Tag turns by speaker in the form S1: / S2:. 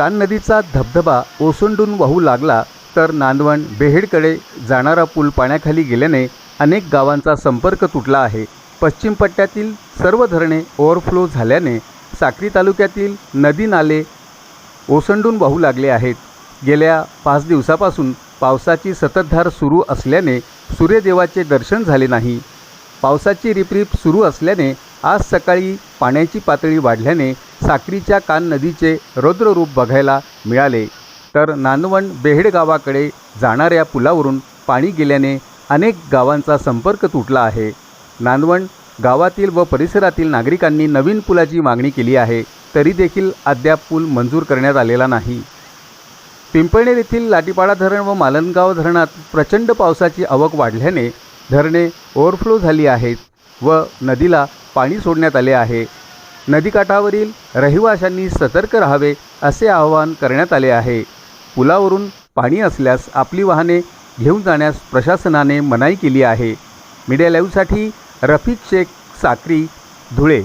S1: कान नदीचा धबधबा ओसंडून वाहू लागला तर नांदवण बेहेडकडे जाणारा पूल पाण्याखाली गेल्याने अनेक गावांचा संपर्क तुटला आहे. पश्चिम पट्ट्यातील सर्व धरणे ओव्हरफ्लो झाल्याने साक्री तालुक्यातील नदी नाले ओसंडून वाहू लागले आहेत. गेल्या पाच दिवसापासून पावसाची सततधार सुरू असल्याने सूर्यदेवाचे दर्शन झाले नाही. पावसाची रिपरिप सुरू असल्याने आज सकाळी पाण्याची पातळी वाढल्याने साक्रीच्या कान नदीचे रौद्ररूप बघायला मिळाले. तर नांदवण बेहेड गावाकडे जाणाऱ्या पुलावरून पाणी गेल्याने अनेक गावांचा संपर्क तुटला आहे. नांदवण गावातील व परिसरातील नागरिकांनी नवीन पुलाची मागणी केली आहे तरी देखील अद्याप पूल मंजूर करण्यात आलेला नाही. पिंपळनेर येथील लाटीपाडा धरण व मालनगाव धरणात प्रचंड पावसाची आवक वाढल्याने धरणे ओव्हरफ्लो झाली आहेत. व नदीला पाणी सोडण्यात आले आहे. नदीकाठावरील रहिवाशांनी सतर्क राहावे असे आवाहन करण्यात आले आहे. पुलावरून पाणी असल्यास आपली वाहने घेऊन जाण्यास प्रशासनाने मनाई केली आहे. मीडिया लाईव्हसाठी रफिक शेख साक्री धुळे.